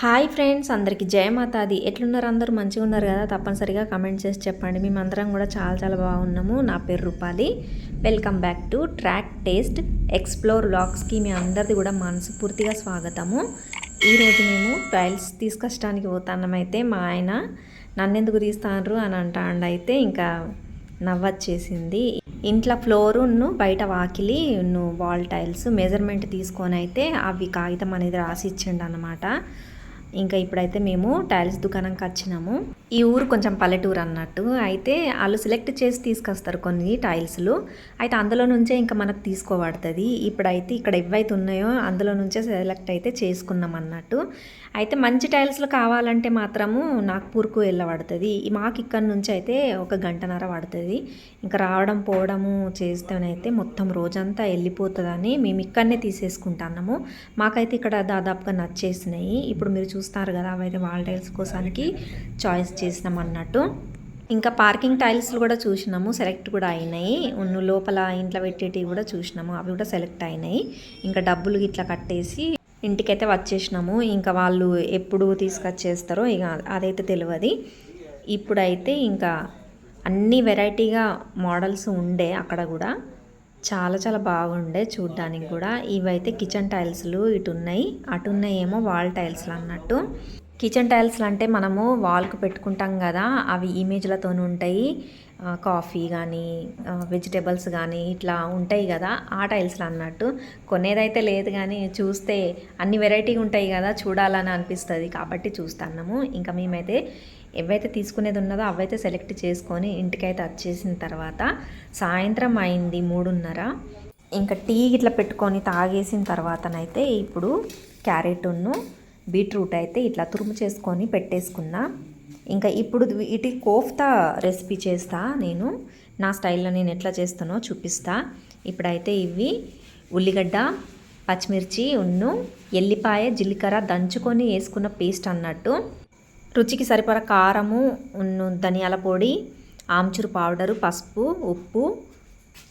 Hi friends అందరికి జయమాతాది ఎట్లున్నారు అందరూ? మంచిగా ఉన్నారు కదా? తప్పనిసరిగా కమెంట్ చేసి చెప్పండి. మేమందరం కూడా చాలా చాలా బాగున్నాము. నా పేరు Rupali. Welcome back to track taste explore లాక్స్కి మీ అందరిది కూడా మనస్ఫూర్తిగా స్వాగతము. ఈరోజు మేము టైల్స్ తీసుకొచ్చడానికి పోతానమైతే మా ఆయన నన్నెందుకు తీస్తాను అని అంటాండ అయితే ఇంకా నవ్వచ్చేసింది. ఇంట్లో ఫ్లోరును బయట వాకిలి వాల్ టైల్స్ మెజర్మెంట్ తీసుకొని అయితే అవి కాగితం అనేది రాసి ఇచ్చిండు అనమాట ఇంకా ఇప్పుడైతే మేము టైల్స్ దుకాణంకి వచ్చినాము ఈ ఊరు కొంచెం పల్లెటూరు అన్నట్టు. అయితే వాళ్ళు సెలెక్ట్ చేసి తీసుకొస్తారు కొన్ని టైల్స్లు. అయితే అందులో నుంచే ఇంకా మనకు తీసుకోబడుతుంది. ఇప్పుడైతే ఇక్కడ ఎవైతే ఉన్నాయో అందులో నుంచే సెలెక్ట్ అయితే చేసుకున్నాం అన్నట్టు. అయితే మంచి టైల్స్లు కావాలంటే మాత్రము నాగ్పూర్కు వెళ్ళబడుతుంది మాకు ఇక్కడ నుంచి అయితే ఒక గంటన్నర పడుతుంది. ఇంకా రావడం పోవడము చేస్తేనైతే మొత్తం రోజంతా వెళ్ళిపోతుందని మేము ఇక్కడనే తీసేసుకుంటున్నాము. మాకైతే ఇక్కడ దాదాపుగా నచ్చేసినాయి. ఇప్పుడు మీరు చూస్తారు కదా అవైతే వాల్ టైల్స్ కోసానికి చాయిస్ చేసినాం అన్నట్టు. ఇంకా పార్కింగ్ టైల్స్లు కూడా చూసినాము. సెలెక్ట్ కూడా అయినాయి. ఉన్న లోపల ఇంట్లో పెట్టేటివి కూడా చూసినాము. అవి కూడా సెలెక్ట్ అయినాయి. ఇంకా డబ్బులు ఇట్లా కట్టేసి ఇంటికైతే వచ్చేసినాము. ఇంకా వాళ్ళు ఎప్పుడు తీసుకొచ్చేస్తారో ఇక అదైతే తెలియదు ఇప్పుడైతే ఇంకా అన్ని వెరైటీగా మోడల్స్ ఉండే అక్కడ కూడా. చాలా చాలా బాగుండే చూడ్డానికి కూడా. ఇవైతే కిచెన్ టైల్స్లు ఇటు ఉన్నాయి అటు ఉన్నాయి ఏమో వాల్ టైల్స్లు అన్నట్టు. కిచెన్ టైల్స్లు అంటే మనము వాల్కు పెట్టుకుంటాం కదా అవి ఇమేజ్లతో ఉంటాయి. కాఫీ కానీ వెజిటేబుల్స్ కానీ ఇట్లా ఉంటాయి కదా ఆ టైల్స్లో అన్నట్టు. కొనేదైతే లేదు కానీ చూస్తే అన్ని వెరైటీగా ఉంటాయి కదా చూడాలని అనిపిస్తుంది. కాబట్టి చూస్తాము ఇంకా మేమైతే ఏవైతే తీసుకునేది ఉన్నదో అవైతే సెలెక్ట్ చేసుకొని ఇంటికైతే వచ్చేసిన తర్వాత సాయంత్రం అయింది మూడున్నర. ఇంకా టీ ఇట్లా పెట్టుకొని తాగేసిన తర్వాతనైతే ఇప్పుడు క్యారెట్ను బీట్రూట్ అయితే ఇట్లా తురుము చేసుకొని పెట్టేసుకున్నా. ఇంకా ఇప్పుడు వీటి కోఫ్తా రెసిపీ చేస్తా నేను. నా స్టైల్లో నేను ఎట్లా చేస్తానో చూపిస్తా. ఇప్పుడైతే ఇవి ఉల్లిగడ్డ పచ్చిమిర్చి ఉన్ను ఎల్లిపాయ జీలకర్ర దంచుకొని వేసుకున్న పేస్ట్ అన్నట్టు. రుచికి సరిపడ కారము ఉన్ను ధనియాల పొడి ఆమ్చూరు పౌడరు పసుపు ఉప్పు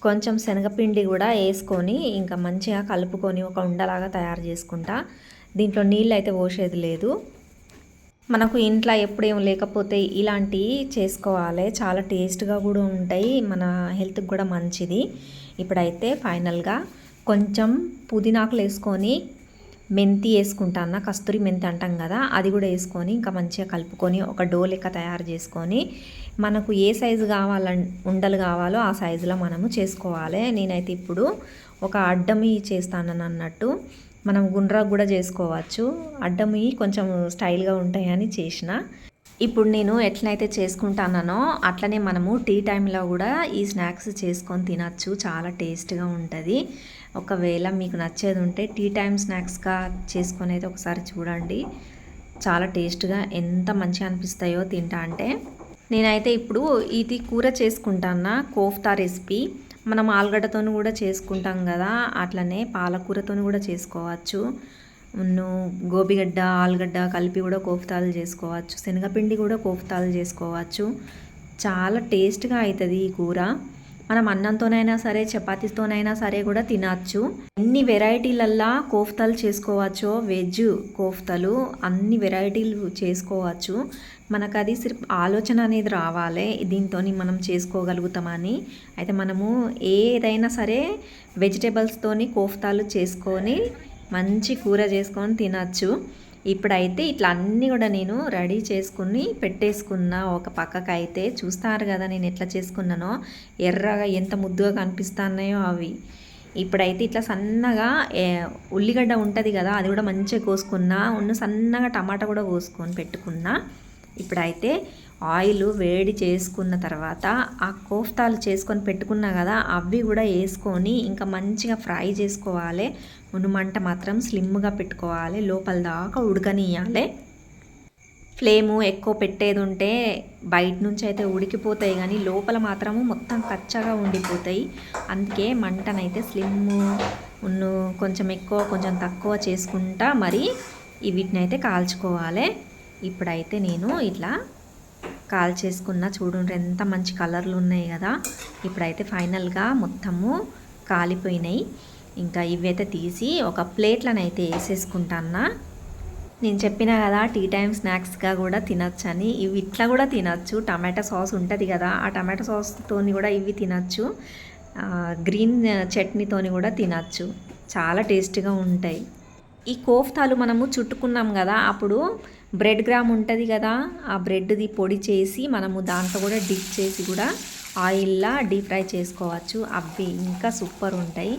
కొంచెం శనగపిండి కూడా వేసుకొని ఇంకా మంచిగా కలుపుకొని ఒక ఉండలాగా తయారు చేసుకుంటా. దీంట్లో నీళ్ళు అయితే పోసేది లేదు. మనకు ఇంట్లో ఎప్పుడేం లేకపోతే ఇలాంటివి చేసుకోవాలి. చాలా టేస్ట్గా కూడా ఉంటాయి. మన హెల్త్కి కూడా మంచిది. ఇప్పుడైతే ఫైనల్గా కొంచెం పుదీనాకులు వేసుకొని మెంతి వేసుకుంటాను కస్తూరి మెంతి అంటాం కదా అది కూడా వేసుకొని ఇంకా మంచిగా కలుపుకొని ఒక డో లెక్క తయారు చేసుకొని మనకు ఏ సైజు కావాల ఉండలు కావాలో ఆ సైజులో మనము చేసుకోవాలి. నేనైతే ఇప్పుడు ఒక అడ్డమి చేస్తానని అన్నట్టు మనం గుండ్రా కూడా చేసుకోవచ్చు. అడ్డమి కొంచెం స్టైల్గా ఉంటాయని చేసిన. ఇప్పుడు నేను ఎట్లయితే చేసుకుంటానో అట్లనే మనము టీ టైంలో కూడా ఈ స్నాక్స్ చేసుకొని తినచ్చు. చాలా టేస్ట్గా ఉంటుంది. ఒకవేళ మీకు నచ్చేది ఉంటే టీ టైం స్నాక్స్గా చేసుకొని అయితే ఒకసారి చూడండి. చాలా టేస్ట్గా ఎంత మంచిగా అనిపిస్తాయో తింటా అంటే. నేనైతే ఇప్పుడు ఇది కూర చేసుకుంటాను కోఫ్తా రెసిపీ. మనం ఆలుగడ్డతో కూడా చేసుకుంటాం కదా అట్లనే పాలకూరతో కూడా చేసుకోవచ్చు. గోబిగడ్డ ఆలుగడ్డ కలిపి కూడా కోఫ్తాలు చేసుకోవచ్చు. శనగపిండి కూడా కోఫ్తాలు చేసుకోవచ్చు. చాలా టేస్ట్గా అవుతుంది ఈ కూర. మనం అన్నంతోనైనా సరే చపాతీతోనైనా సరే కూడా తినచ్చు. ఎన్ని వెరైటీలల్లా కోఫ్తాలు చేసుకోవచ్చో వెజ్ కోఫ్తలు అన్ని వెరైటీలు చేసుకోవచ్చు. మనకు అది సిర్ఫ్ ఆలోచన అనేది రావాలి దీంతో మనం చేసుకోగలుగుతామని. అయితే మనము ఏదైనా సరే వెజిటేబుల్స్తోని కోఫ్తాలు చేసుకొని మంచి కూర చేసుకొని తినచ్చు. ఇప్పుడైతే ఇట్లా అన్నీ కూడా నేను రెడీ చేసుకుని పెట్టేసుకున్న ఒక పక్కకు అయితే చూస్తారు కదా నేను ఎట్లా చేసుకున్నానో ఎర్రగా ఎంత ముద్దుగా కనిపిస్తున్నాయో అవి. ఇప్పుడైతే ఇట్లా సన్నగా ఉల్లిగడ్డ ఉంటుంది కదా అది కూడా మంచిగా కోసుకున్నా ఉన్న సన్నగా టమాటా కూడా కోసుకొని పెట్టుకున్నా. ఇప్పుడైతే ఆయిల్ వేడి చేసుకున్న తర్వాత ఆ కోఫ్తాలు చేసుకొని పెట్టుకున్నా కదా అవి కూడా వేసుకొని ఇంకా మంచిగా ఫ్రై చేసుకోవాలి. మునుమంట మాత్రం స్లిమ్గా పెట్టుకోవాలి. లోపల దాకా ఉడకనియాలి ఫ్లేము ఎక్కువ పెట్టేది ఉంటే బయట నుంచి అయితే ఉడికిపోతాయి కానీ లోపల మాత్రము మొత్తం కచ్చగా ఉండిపోతాయి. అందుకే మంటనైతే స్లిమ్ ఉన్ను కొంచెం ఎక్కువ కొంచెం తక్కువ చేసుకుంటా మరి వీటిని అయితే కాల్చుకోవాలి. ఇప్పుడైతే నేను ఇట్లా కాల్ చేసుకున్న చూడండి ఎంత మంచి కలర్లు ఉన్నాయి కదా. ఇప్పుడైతే ఫైనల్గా మొత్తము కాలిపోయినాయి. ఇంకా ఇవైతే తీసి ఒక ప్లేట్లను అయితే వేసేసుకుంటానా నేను చెప్పిన కదా టీ టైమ్ స్నాక్స్గా కూడా తినొచ్చని. ఇవి ఇట్లా కూడా తినచ్చు. టమాటా సాస్ ఉంటుంది కదా ఆ టమాటా సాస్తోని కూడా ఇవి తినచ్చు. గ్రీన్ చట్నీతోని కూడా తినచ్చు. చాలా టేస్టీగా ఉంటాయి. ఈ కోఫ్తాలు మనము చుట్టుకున్నాం కదా అప్పుడు బ్రెడ్ గ్రామ్ ఉంటుంది కదా ఆ బ్రెడ్ది పొడి చేసి మనము దాంట్లో కూడా డిప్ చేసి కూడా ఆయిల్లా డీప్ ఫ్రై చేసుకోవచ్చు. అవి ఇంకా సూపర్ ఉంటాయి.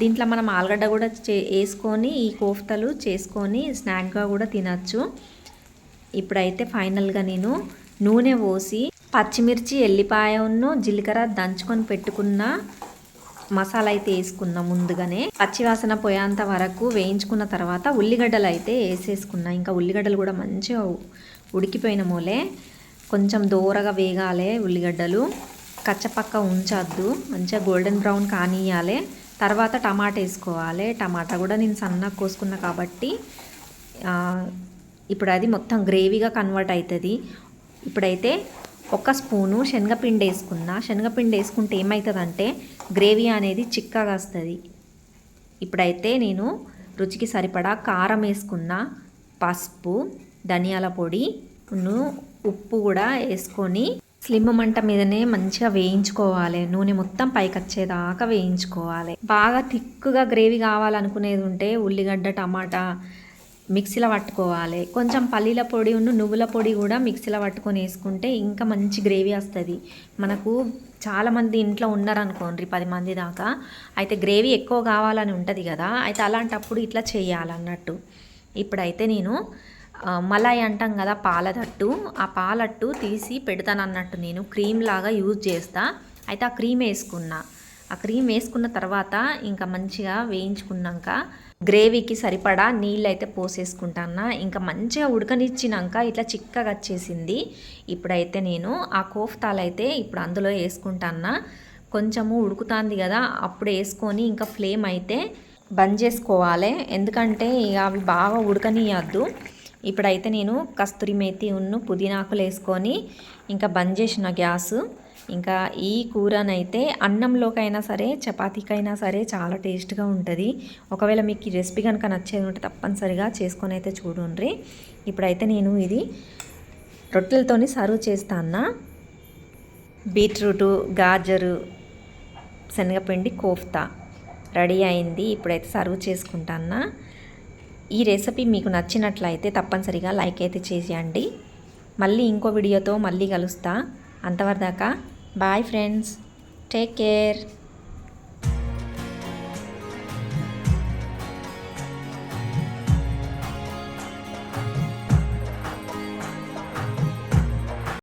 దీంట్లో మనం ఆలుగడ్డ కూడా చే వేసుకొని ఈ కోఫ్తలు చేసుకొని స్నాక్గా కూడా తినచ్చు. ఇప్పుడైతే ఫైనల్గా నేను నూనె పోసి పచ్చిమిర్చి ఎల్లిపాయను జీలకర్ర దంచుకొని పెట్టుకున్న మసాలా అయితే వేసుకున్నా ముందుగానే పచ్చివాసన పోయేంత వరకు వేయించుకున్న తర్వాత ఉల్లిగడ్డలు అయితే వేసేసుకున్నా. ఇంకా ఉల్లిగడ్డలు కూడా మంచిగా ఉడికిపోయిన మూలే. కొంచెం దూరగా వేగాలి ఉల్లిగడ్డలు. కచ్చపక్క ఉంచద్దు. మంచిగా గోల్డెన్ బ్రౌన్ కానియాలి తర్వాత టమాటా వేసుకోవాలి. టమాటా కూడా నేను సన్నగా కోసుకున్నా కాబట్టి ఇప్పుడు అది మొత్తం గ్రేవీగా కన్వర్ట్ అవుతుంది ఇప్పుడైతే ఒక స్పూను శనగపిండి వేసుకున్నా. శనగపిండి వేసుకుంటే ఏమవుతుందంటే గ్రేవీ అనేది చిక్కగా వస్తుంది ఇప్పుడైతే నేను రుచికి సరిపడా కారం వేసుకున్న. పసుపు ధనియాల పొడి ను ఉప్పు కూడా వేసుకొని స్లిమ్ మంట మీదనే మంచిగా వేయించుకోవాలి. నూనె మొత్తం పైకి వచ్చేదాకా వేయించుకోవాలి. బాగా థిక్గా గ్రేవీ కావాలనుకునేది ఉంటే ఉల్లిగడ్డ టమాటా మిక్సీలో పట్టుకోవాలి. కొంచెం పల్లీల పొడి ఉన్న నువ్వుల పొడి కూడా మిక్సీలో పట్టుకొని వేసుకుంటే ఇంకా మంచి గ్రేవీ వస్తుంది. మనకు చాలామంది ఇంట్లో ఉన్నారనుకోండి పది మంది దాకా. అయితే గ్రేవీ ఎక్కువ కావాలని ఉంటుంది కదా. అయితే అలాంటప్పుడు ఇట్లా చేయాలన్నట్టు. ఇప్పుడైతే నేను మలై మలాయి అంటాం కదా పాలదట్టు ఆ పాలట్టు తీసి పెడతాను అన్నట్టు నేను క్రీమ్ లాగా యూజ్ చేస్తా. అయితే ఆ క్రీమ్ వేసుకున్నా. ఆ క్రీమ్ వేసుకున్న తర్వాత ఇంకా మంచిగా వేయించుకున్నాక గ్రేవీకి సరిపడా నీళ్ళు అయితే పోసేసుకుంటాను. ఇంకా మంచిగా ఉడకనిచ్చినాక ఇట్లా చిక్కగా వచ్చేసింది. ఇప్పుడైతే నేను ఆ కోఫ్తాలు అయితే ఇప్పుడు అందులో వేసుకుంటాను. కొంచెము ఉడుకుతుంది కదా అప్పుడు వేసుకొని ఇంకా ఫ్లేమ్ అయితే బంద్ చేసుకోవాలి. ఎందుకంటే ఇక అవి బాగా ఉడకనియద్దు. ఇప్పుడైతే నేను కస్తూరి మేతి ఉన్ను పుదీనాకులు వేసుకొని ఇంకా బంద్ చేసిన గ్యాస్. ఇంకా ఈ కూరనైతే అన్నంలోకైనా సరే చపాతీకైనా సరే చాలా టేస్ట్గా ఉంటుంది. ఒకవేళ మీకు ఈ రెసిపీ కనుక నచ్చేది ఉంటే తప్పనిసరిగా చేసుకొని అయితే చూడండి. ఇప్పుడైతే నేను ఇది రొట్టెలతోని సర్వ్ చేస్తాను బీట్రూటు గాజరు శనగపిండి కోఫ్తా రెడీ అయింది. ఇప్పుడైతే సర్వ్ చేసుకుంటాను ఈ రెసిపీ మీకు నచ్చినట్లయితే తప్పనిసరిగా లైక్ అయితే చేసేయండి. మళ్ళీ ఇంకో వీడియోతో మళ్ళీ కలుస్తా. అంతవరదాకా బాయ్ ఫ్రెండ్స్ టేక్ కేర్